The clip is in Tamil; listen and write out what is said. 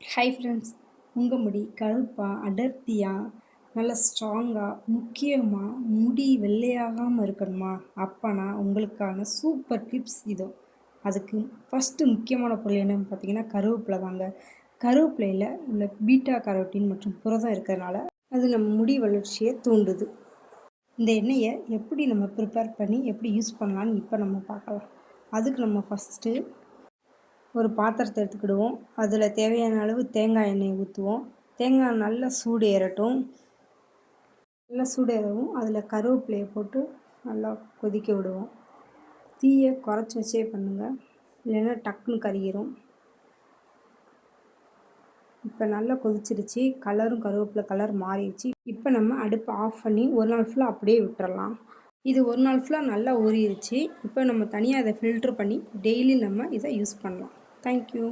ஹை ஃப்ரெண்ட்ஸ் உங்கள் முடி கருப்பாக அடர்த்தியாக நல்லா ஸ்ட்ராங்காக முக்கியமாக முடி வெள்ளையாகாமல் இருக்கணுமா? அப்போனா உங்களுக்கான சூப்பர் டிப்ஸ் இதோ. அதுக்கு ஃபஸ்ட்டு முக்கியமான பொருள் என்னன்னு பார்த்தீங்கன்னா கருவேப்பிலை தாங்க. கருவேப்பிலையில் உள்ள பீட்டா கரோட்டின் மற்றும் புரதம் இருக்கிறதுனால அது நம்ம முடி வளர்ச்சியை தூண்டுது. இந்த எண்ணெயை எப்படி நம்ம ப்ரிப்பேர் பண்ணி எப்படி யூஸ் பண்ணலான்னு இப்போ நம்ம பார்க்கலாம். அதுக்கு நம்ம ஃபஸ்ட்டு ஒரு பாத்திரத்தை எடுத்துக்கிடுவோம். அதில் தேவையான அளவு தேங்காய் எண்ணெய் ஊற்றுவோம் தேங்காய் நல்லா சூடு ஏறட்டும். நல்லா சூடு ஏறவும் அதில் கருவேப்பிலையை போட்டு நல்லா கொதிக்க விடுவோம். தீயை குறைச்சி வச்சே பண்ணுங்கள் இல்லைன்னா டக்குன்னு கருகிரும். இப்போ நல்லா கொதிச்சிருச்சு. கலரும் கருவேப்பிலை கலர் மாறிடுச்சு. இப்போ நம்ம அடுப்பை ஆஃப் பண்ணி ஒரு நாள் ஃபுல்லாக அப்படியே விட்டுறலாம். இது ஒரு நாள் ஃபுல்லாக நல்லா ஊறிடுச்சு இப்போ நம்ம தனியாக அதை ஃபில்ட்ரு பண்ணி டெய்லி நம்ம இதை யூஸ் பண்ணலாம். தேங்க்யூ